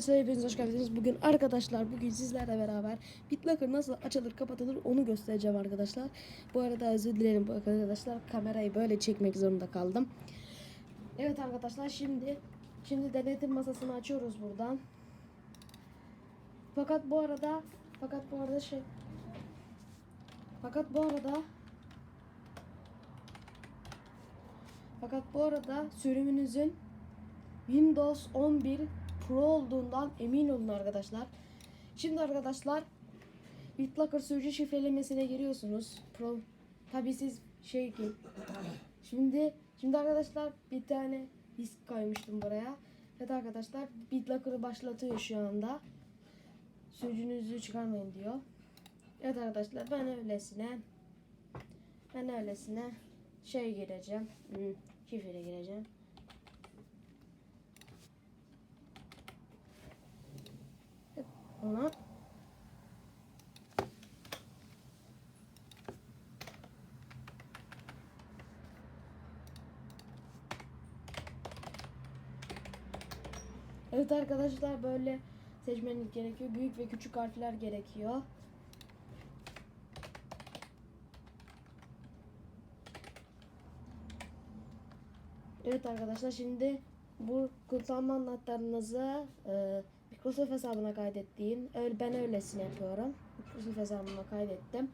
Arkadaşlar hepiniz hoş geldiniz. Bugün arkadaşlar bugün sizlerle beraber BitLocker nasıl açılır kapatılır onu göstereceğim arkadaşlar. Bu arada özür dilerim bu arkadaşlar kamerayı böyle çekmek zorunda kaldım. Evet arkadaşlar şimdi şimdi denetim masasını açıyoruz buradan. Fakat bu arada fakat bu arada şey fakat bu arada fakat bu arada sürümünüzün Windows 11 Pro olduğundan emin olun arkadaşlar. Şimdi arkadaşlar BitLocker sürücü şifrelemesine giriyorsunuz. Pro tabi siz şey ki şimdi şimdi arkadaşlar bir tane disk kaymıştım buraya. Evet arkadaşlar BitLocker'ı başlatıyor şu anda. Sürücünüzü çıkarmayın diyor. Evet arkadaşlar ben öylesine ben öylesine şey gireceğim. Şifre gireceğim. Ona Evet arkadaşlar böyle seçmeniz gerekiyor. Büyük ve küçük harfler gerekiyor. Evet arkadaşlar şimdi bu kullanma anahtarınızı e, Microsoft hesabına kaydettiğim. Öyle, ben öylesine yapıyorum. Microsoft hesabıma kaydettim.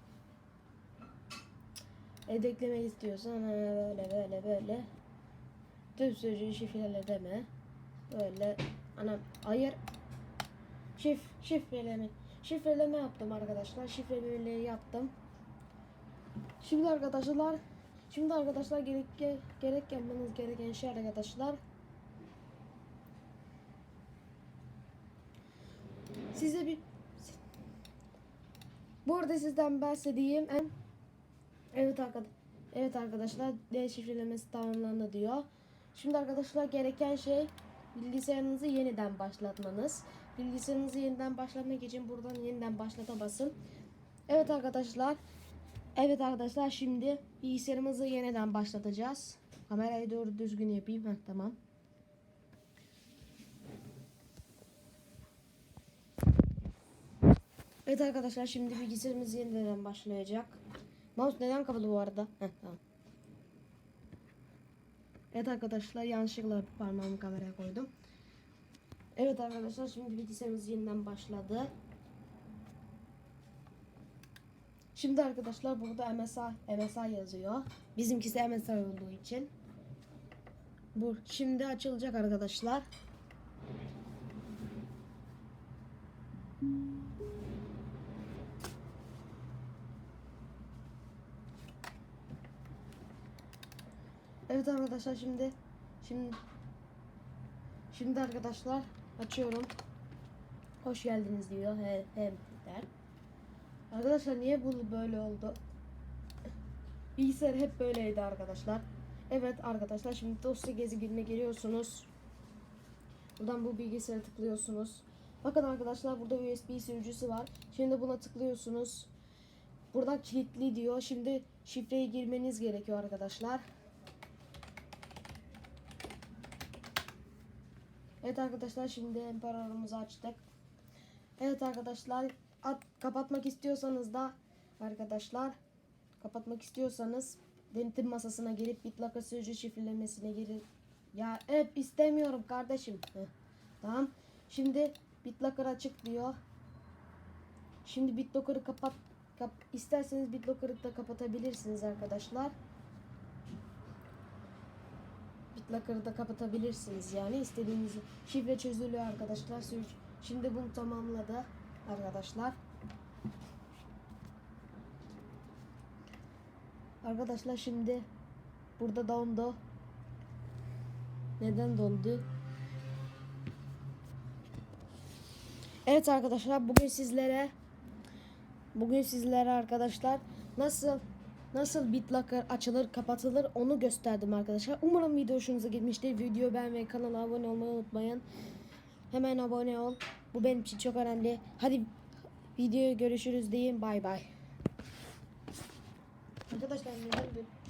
Edeklemek istiyorsan böyle böyle böyle. Tüm sürücüyü şifrele deme. Böyle ana hayır. Şif şifreleme. Şifreleme yaptım arkadaşlar. Şifrelemeyi yaptım. Şimdi arkadaşlar Şimdi arkadaşlar gerek gerek yapmanız gereken şey arkadaşlar size bir bu arada sizden bahsedeyim. Evet arkadaşlar evet arkadaşlar D şifrelemesi tamamlandı diyor. Şimdi arkadaşlar gereken şey bilgisayarınızı yeniden başlatmanız. Bilgisayarınızı yeniden başlatmak için buradan yeniden başlata basın. Evet arkadaşlar. Evet arkadaşlar şimdi bilgisayarımızı yeniden başlatacağız. Kamerayı doğru düzgün yapayım. Heh, tamam. Evet arkadaşlar şimdi bilgisayarımız yeniden başlayacak. Mouse neden kapalı bu arada? Heh, tamam. Evet arkadaşlar yanlışlıkla parmağımı kameraya koydum. Evet arkadaşlar şimdi bilgisayarımız yeniden başladı. Şimdi arkadaşlar burada MSI, MSI yazıyor. Bizimkisi MSI olduğu için. Bu şimdi açılacak arkadaşlar. Evet arkadaşlar şimdi şimdi şimdi arkadaşlar açıyorum. Hoş geldiniz diyor. He, hem der. Arkadaşlar niye bu böyle oldu? Bilgisayar hep böyleydi arkadaşlar. Evet arkadaşlar şimdi dosya gezginine giriyorsunuz. Buradan bu bilgisayara tıklıyorsunuz. Bakın arkadaşlar burada USB sürücüsü var. Şimdi buna tıklıyorsunuz. Burada kilitli diyor. Şimdi şifreyi girmeniz gerekiyor arkadaşlar. Evet arkadaşlar şimdi emperorumuzu açtık. Evet arkadaşlar at, kapatmak istiyorsanız da arkadaşlar kapatmak istiyorsanız denetim masasına gelip BitLocker sürücü şifrelemesine girin. Ya hep istemiyorum kardeşim. Heh, Tamam. Şimdi BitLocker açık diyor. Şimdi BitLocker'ı kapat. Kap, isterseniz BitLocker'ı da kapatabilirsiniz arkadaşlar. BitLocker'ı da kapatabilirsiniz yani istediğiniz şifre çözülüyor arkadaşlar. Şimdi bunu tamamladı arkadaşlar. Arkadaşlar şimdi burada dondu. Neden dondu? Evet arkadaşlar bugün sizlere bugün sizlere arkadaşlar nasıl nasıl BitLocker açılır kapatılır onu gösterdim arkadaşlar. Umarım video hoşunuza gitmiştir. Video beğenmeyi kanala abone olmayı unutmayın. Hemen abone ol. Bu benim için çok önemli. Hadi videoya görüşürüz deyin. Bay bay. Arkadaşlar neden